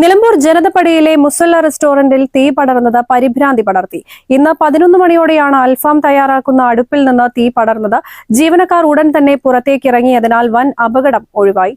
നിലമ്പൂർ ജനതപ്പടിയിലെ മുസല്ല റെസ്റ്റോറന്റിൽ തീ പടർന്നത് പരിഭ്രാന്തി പടർത്തി. ഇന്ന് പതിനൊന്ന് മണിയോടെയാണ് അൽഫാം തയ്യാറാക്കുന്ന അടുപ്പിൽ നിന്ന് തീ പടർന്നത്. ജീവനക്കാർ ഉടൻ തന്നെ പുറത്തേക്കിറങ്ങിയതിനാൽ വൻ അപകടം ഒഴിവായി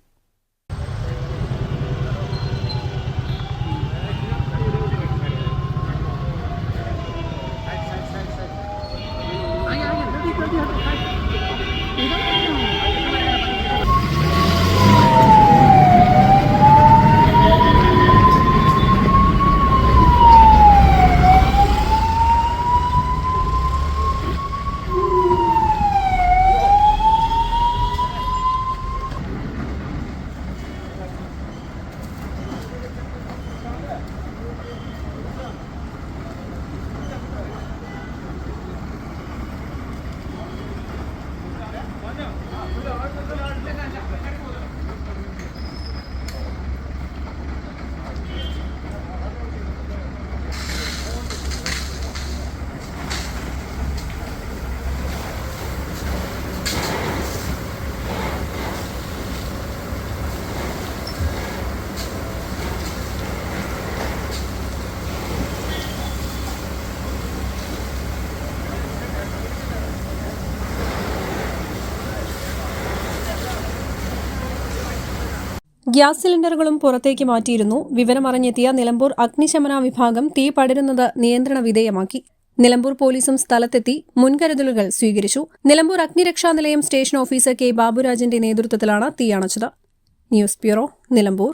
ഗ്യാസ് സിലിണ്ടറുകളും പുറത്തേക്ക് മാറ്റിയിരുന്നു. വിവരമറിഞ്ഞെത്തിയ നിലമ്പൂർ അഗ്നിശമന വിഭാഗം തീ പടരുന്നത് നിയന്ത്രണ വിധേയമാക്കി. നിലമ്പൂർ പോലീസും സ്ഥലത്തെത്തി മുൻകരുതലുകൾ സ്വീകരിച്ചു. നിലമ്പൂർ അഗ്നിരക്ഷാ നിലയം സ്റ്റേഷൻ ഓഫീസർ കെ ബാബുരാജിന്റെ നേതൃത്വത്തിലാണ് തീയണച്ചത് ന്യൂസ് ബ്യൂറോ നിലമ്പൂർ.